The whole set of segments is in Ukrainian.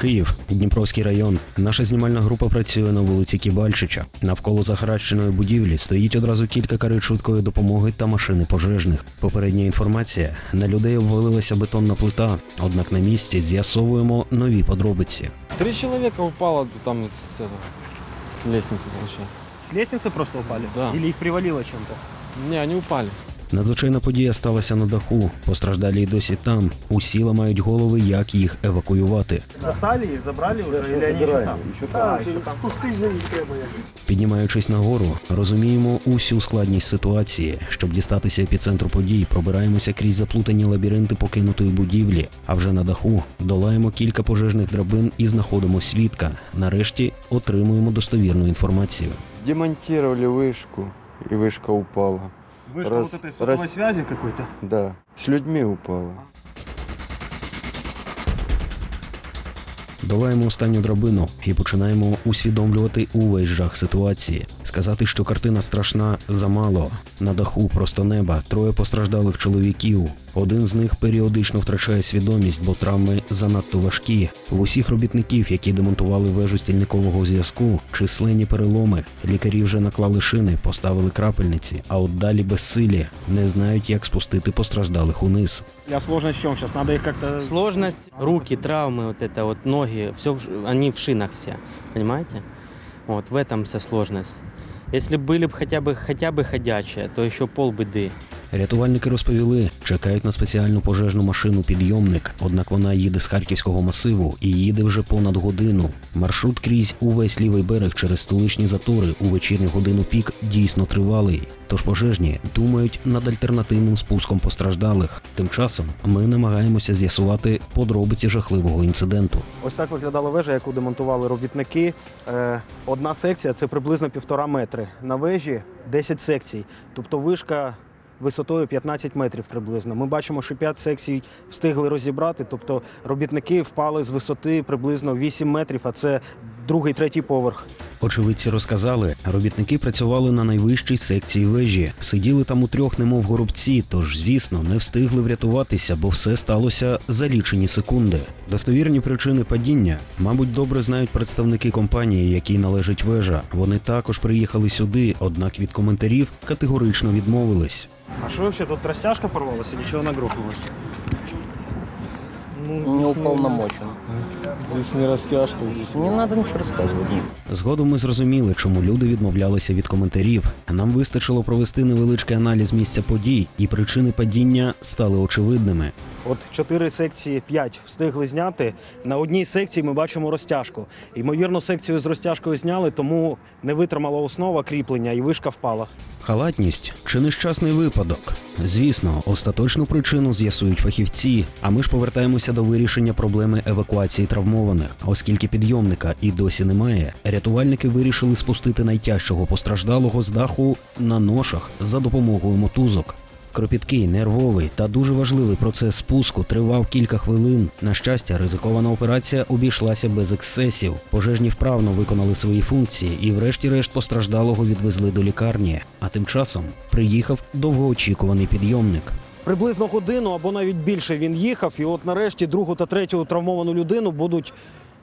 Київ, Дніпровський район. Наша знімальна група працює на вулиці Кібальчича. Навколо захаращеної будівлі стоїть одразу кілька карет швидкої допомоги та машини пожежних. Попередня інформація: на людей обвалилася бетонна плита. Однак на місці з'ясовуємо нові подробиці. Три человека упало там с, этого, с лестницы, получается. С лестницы просто упали? Да. Или их привалило чем-то? Не, они упали. Надзвичайна подія сталася на даху. Постраждалі й досі там. Усі ламають голови, як їх евакуювати. Достали их, забрали уже? Или они еще там? А, еще там. Піднімаючись нагору, розуміємо усю складність ситуації. Щоб дістатися епіцентру подій, пробираємося крізь заплутані лабіринти покинутої будівлі. А вже на даху долаємо кілька пожежних драбин і знаходимо свідка. Нарешті отримуємо достовірну інформацію. Демонтировали вышку, и вышка упала. Вышка Раз- вот этой сотовой раз- связи какой-то? Да, с людьми упала. Долаємо останню драбину і починаємо усвідомлювати увесь жах ситуації. Сказати, що картина страшна, замало. На даху просто неба троє постраждалих чоловіків. Один з них періодично втрачає свідомість, бо травми занадто важкі. В усіх робітників, які демонтували вежу стільникового зв'язку, численні переломи. Лікарі вже наклали шини, поставили крапельниці, а от далі безсилі не знають, як спустити постраждалих униз. А сложность в чем сейчас? Надо их как-то... Сложность, руки, травмы, вот это вот ноги, все, они в шинах все, понимаете? Вот в этом вся сложность. Если были бы хотя бы хотя бы ходячие, то еще полбеды. Рятувальники розповіли, чекають на спеціальну пожежну машину підйомник, однак вона їде з харківського масиву і їде вже понад годину. Маршрут крізь увесь лівий берег через столичні затори у вечірню годину пік дійсно тривалий. Тож пожежні думають над альтернативним спуском постраждалих. Тим часом ми намагаємося з'ясувати подробиці жахливого інциденту. Ось так виглядала вежа, яку демонтували робітники. Е, Одна секція це приблизно півтора метри. На вежі 10 секцій. Тобто вишка висотою 15 метрів приблизно. Ми бачимо, що 5 секцій встигли розібрати. Тобто робітники впали з висоти приблизно 8 метрів, а це другий, третій поверх. Очевидці розказали, робітники працювали на найвищій секції вежі, сиділи там у трьох, немов горобці, тож, звісно, не встигли врятуватися, бо все сталося за лічені секунди. Достовірні причини падіння, мабуть, добре знають представники компанії, якій належить вежа. Вони також приїхали сюди, однак від коментарів категорично відмовились. А что вообще, тут растяжка порвалась или нічого у грохнулося? Не уполномочен. Здесь не растяжка, здесь Не надо ничего рассказывать. Згодом ми зрозуміли, чому люди відмовлялися від коментарів. Нам вистачило провести невеличкий аналіз місця подій, і причини падіння стали очевидними. От чотири секції, п'ять встигли зняти. На одній секції ми бачимо розтяжку. Ймовірно, секцію з розтяжкою зняли, тому не витримала основа кріплення і вишка впала. Халатність чи нещасний випадок? Звісно, остаточну причину з'ясують фахівці. А ми ж повертаємося до вирішення проблеми евакуації травмованих. Оскільки підйомника і досі немає, рятувальники вирішили спустити найтяжчого постраждалого з даху на ношах за допомогою мотузок. Кропіткий, нервовий та дуже важливий процес спуску тривав кілька хвилин. На щастя, ризикована операція обійшлася без ексцесів. Пожежні вправно виконали свої функції і, врешті-решт, постраждалого відвезли до лікарні. А тим часом приїхав довгоочікуваний підйомник. Приблизно годину або навіть більше він їхав, і от нарешті другу та третю травмовану людину будуть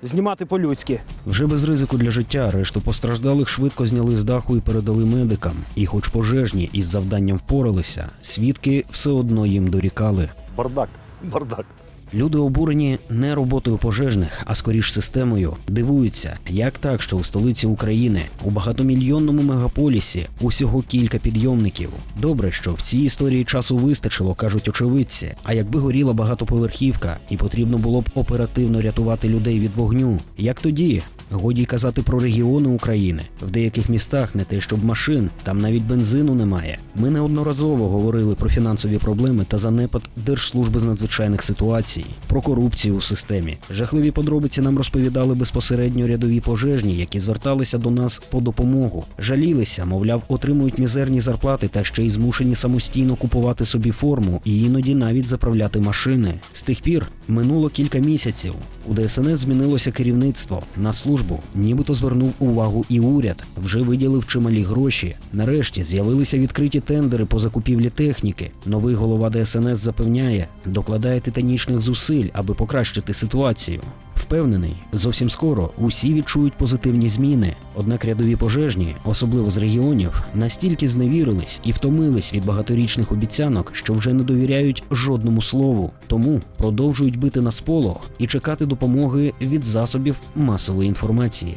знімати по-людськи. Вже без ризику для життя решту постраждалих швидко зняли з даху і передали медикам. І, хоч пожежні із завданням впоралися, свідки все одно їм дорікали. Бардак, бардак. Люди обурені не роботою пожежних, а скоріш системою. Дивуються, як так, що у столиці України, у багатомільйонному мегаполісі, усього кілька підйомників. Добре, що в цій історії часу вистачило, кажуть очевидці. А якби горіла багатоповерхівка, і потрібно було б оперативно рятувати людей від вогню, як тоді? Годі казати про регіони України. В деяких містах не те, щоб машин, там навіть бензину немає. Ми неодноразово говорили про фінансові проблеми та занепад Держслужби з надзвичайних ситуацій, про корупцію у системі. Жахливі подробиці нам розповідали безпосередньо рядові пожежні, які зверталися до нас по допомогу. Жалілися, мовляв, отримують мізерні зарплати та ще й змушені самостійно купувати собі форму і іноді навіть заправляти машини. З тих пір минуло кілька місяців. У ДСНС змінилося керівництво. На службу нібито звернув увагу і уряд. Вже виділив чималі гроші. Нарешті з'явилися відкриті тендери по закупівлі техніки. Новий голова ДСНС запевняє, докладає титанічних зусиль, аби покращити ситуацію. Впевнений, зовсім скоро усі відчують позитивні зміни. Однак рядові пожежні, особливо з регіонів, настільки зневірились і втомились від багаторічних обіцянок, що вже не довіряють жодному слову. Тому продовжують бити на сполох і чекати допомоги від засобів масової інформації.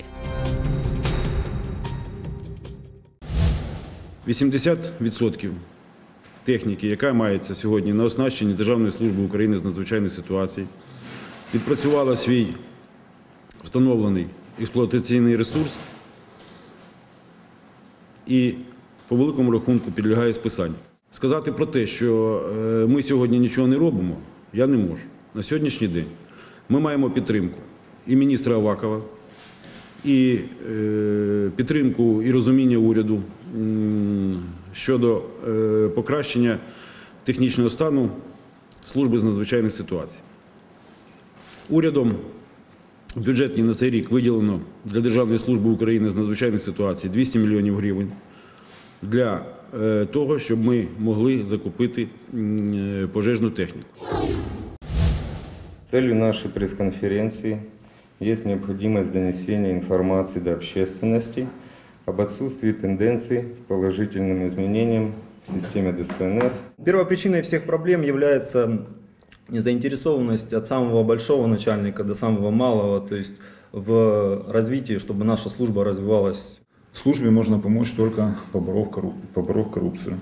80% техніки, яка мається сьогодні на оснащенні Державної служби України з надзвичайних ситуацій, відпрацювала свій встановлений експлуатаційний ресурс і по великому рахунку підлягає списанню. Сказати про те, що е, ми сьогодні нічого не робимо, я не можу. На сьогоднішній день ми маємо підтримку і міністра Авакова, і е, підтримку і розуміння уряду щодо е, покращення технічного стану служби з надзвичайних ситуацій. Урядом в бюджетні на цей рік виділено для Державної служби України з надзвичайних ситуацій 200 мільйонів гривень для е, того, щоб ми могли закупити е, пожежну техніку. Целью нашей пресс-конференции есть необходимость донесения информации до общественности об отсутствии тенденций к положительным изменениям в системе ДСНС Первопричиной всех проблем является незаинтересованность от самого большого начальника до самого малого, то есть в развитии, чтобы наша служба развивалась. Службе можно помочь только поборов, корру- поборов коррупцию.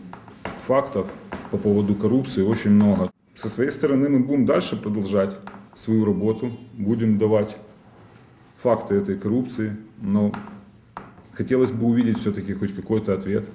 Фактов по поводу коррупции очень много. Со своей стороны мы будем дальше продолжать свою работу, будем давать факты этой коррупции, но хотелось бы увидеть все-таки хоть какой-то ответ